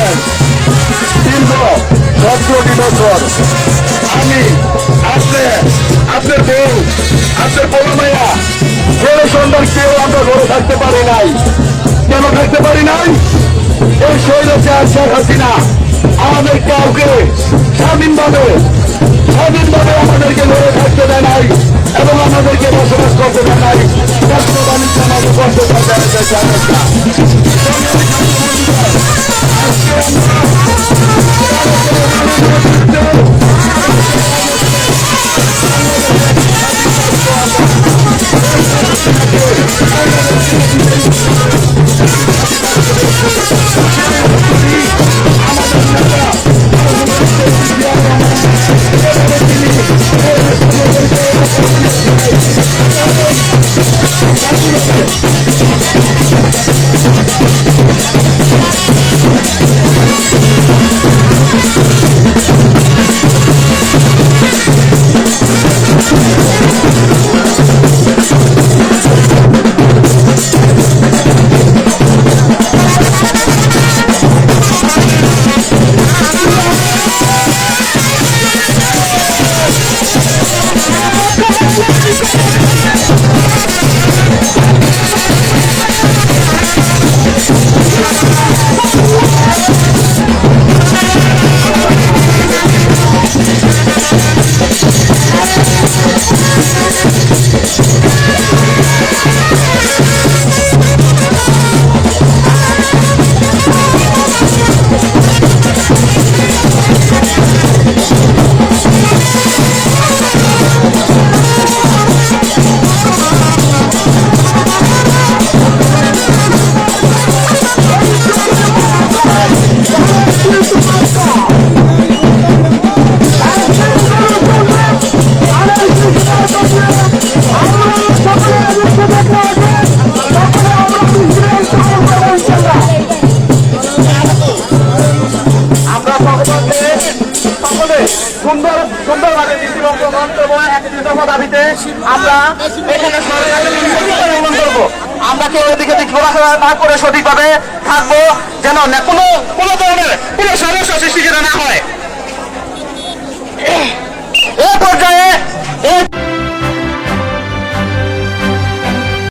ছিলেন সতেরোটি বছর আমি আপনি আপনার বউ, আপনার বড় মাইয়া বড় সন্তান কেউ আমরা ঘরে থাকতে পারি নাই। কেন থাকতে পারি নাই? এই শৈলচার শেখ হাসিনা আমাদের কাউকে স্বাধীনভাবে স্বাধীনভাবে আমাদেরকে ঘরে থাকতে দেয় নাই এবং আমাদেরকে বসবাস করতে দেয় নাই। ব্যবসা বাণিজ্য আমাদের করতে দেয় আমরা সকলে সুন্দর, সুন্দরভাবে দৃষ্টিভঙ্গ করব। একত্রিত দাবিতে আমরা এখানে পালন করব। আমরা কেউ এদিকে দিক ঘোরাফেরা না করে সঠিকভাবে থাকব, যেন কোনো কোনো ধরনের